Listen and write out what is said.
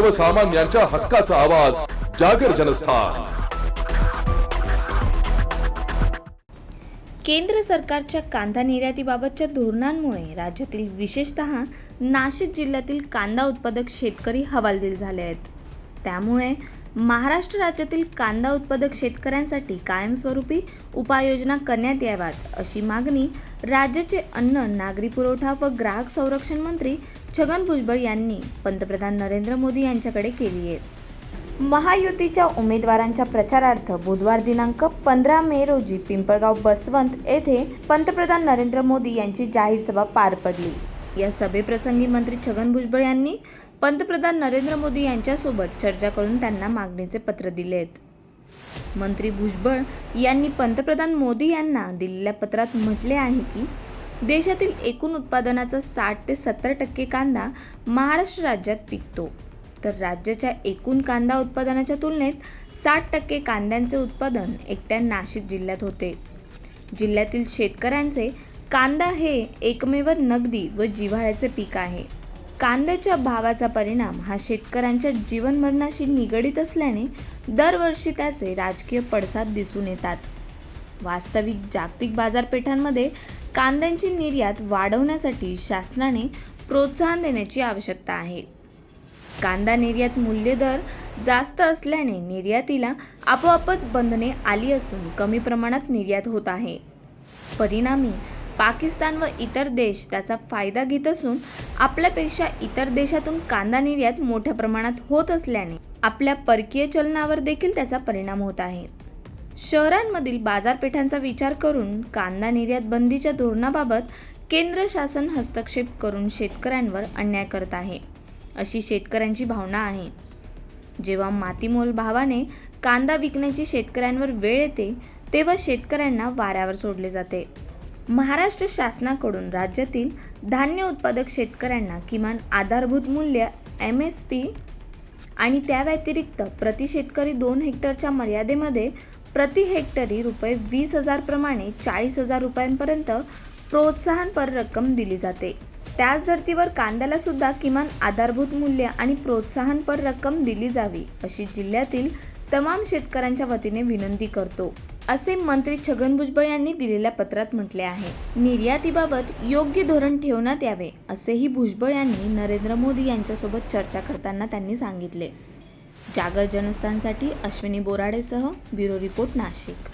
सर्वसामान्यांच्या हक्काचा आवाज जागर जनस्थान. केंद्र सरकारच्या कांदा निर्यातीबाबतच्या धोरणांमुळे राज्यातील विशेषतः नाशिक जिल्ह्यातील कांदा उत्पादक शेतकरी हवालदिल झाले आहेत. त्यामुळे महाराष्ट्र राज्यातील कांदा उत्पादक शेतकऱ्यांसाठी कायमस्वरूपी उपाययोजना करण्यात याव्यात अशी मागणी राज्याचे अन्न नागरी पुरवठा व ग्राहक संरक्षण मंत्री छगन भुजबळ यांनी पंतप्रधान नरेंद्र मोदी यांच्याकडे केली आहे. महायुतीच्या उमेदवारांच्या प्रचारार्थ बुधवार दिनांक पंधरा मे रोजी पिंपळगाव बसवंत येथे पंतप्रधान नरेंद्र मोदी यांची जाहीर सभा पार पडली. या सभेप्रसंगी मंत्री छगन भुजबळ यांनी पंतप्रधान नरेंद्र मोदी यांच्यासोबत चर्चा करून त्यांना मागणीचे पत्र दिले आहेत मंत्री भुजबळ यांनी पंतप्रधान मोदी यांना दिलेल्या पत्रात म्हटले आहे की देशातील एकूण उत्पादनाचा साठ ते सत्तर टक्के कांदा महाराष्ट्र राज्यात पिकतो. तर राज्याच्या एकूण कांदा उत्पादनाच्या तुलनेत साठ टक्के कांद्यांचे उत्पादन एकट्या नाशिक जिल्ह्यात होते. जिल्ह्यातील शेतकऱ्यांचे कांदा हे एकमेव नगदी व जिव्हाळ्याचे पीक आहे. कांद्याच्या भावाचा परिणाम हा शेतकऱ्यांच्या जीवनमरणाशी निगडीत असल्याने दरवर्षी त्याचे राजकीय पडसाद दिसून येतात. वास्तविक जागतिक बाजारपेठांमध्ये कांद्यांची निर्यात वाढवण्यासाठी शासनाने प्रोत्साहन देण्याची आवश्यकता आहे. कांदा निर्यात मूल्य दर जास्त असल्याने निर्यातीला आपोआपच बंधने आली असून कमी प्रमाणात निर्यात होत आहे. परिणामी पाकिस्तान व इतर देश त्याचा फायदा घेत असून आपल्यापेक्षा इतर देशातून कांदा निर्यात मोठ्या प्रमाणात होत असल्याने आपल्या परकीय चलनावर देखील त्याचा परिणाम होत आहे. शहरांमधील बाजारपेठांचा विचार करून कांदा निर्यात बंदीच्या धोरणाबाबत केंद्र शासन हस्तक्षेप करून शेतकऱ्यांवर अन्याय करत आहे अशी शेतकऱ्यांची भावना आहे. जेव्हा मातीमोल भावाने कांदा विकण्याची शेतकऱ्यांवर वेळ येते तेव्हा शेतकऱ्यांना वाऱ्यावर सोडले जाते. महाराष्ट्र शासनाकडून राज्यातील धान्य उत्पादक शेतकऱ्यांना किमान आधारभूत मूल्य एम एस पी आणि त्या व्यतिरिक्त प्रति शेतकरी दोन हेक्टरच्या मर्यादेमध्ये प्रति हेक्टरी रुपये वीस हजारप्रमाणे चाळीस हजार रुपयांपर्यंत प्रोत्साहनपर रक्कम दिली जाते. त्याच धर्तीवर कांद्याला सुद्धा किमान आधारभूत मूल्य आणि प्रोत्साहनपर रक्कम दिली जावी अशी जिल्ह्यातील तमाम शेतकऱ्यांच्या वतीने विनंती करतो. असे मंत्री छगन भुजबळ यांनी दिलेल्या पत्रात म्हटले आहे. निर्यातीबाबत योग्य धोरण ठेवण्यात यावे असेही भुजबळ यांनी नरेंद्र मोदी यांच्यासोबत चर्चा करताना त्यांनी सांगितले. जागर जनस्थानसाठी अश्विनी बोराडेसह ब्युरो रिपोर्ट नाशिक.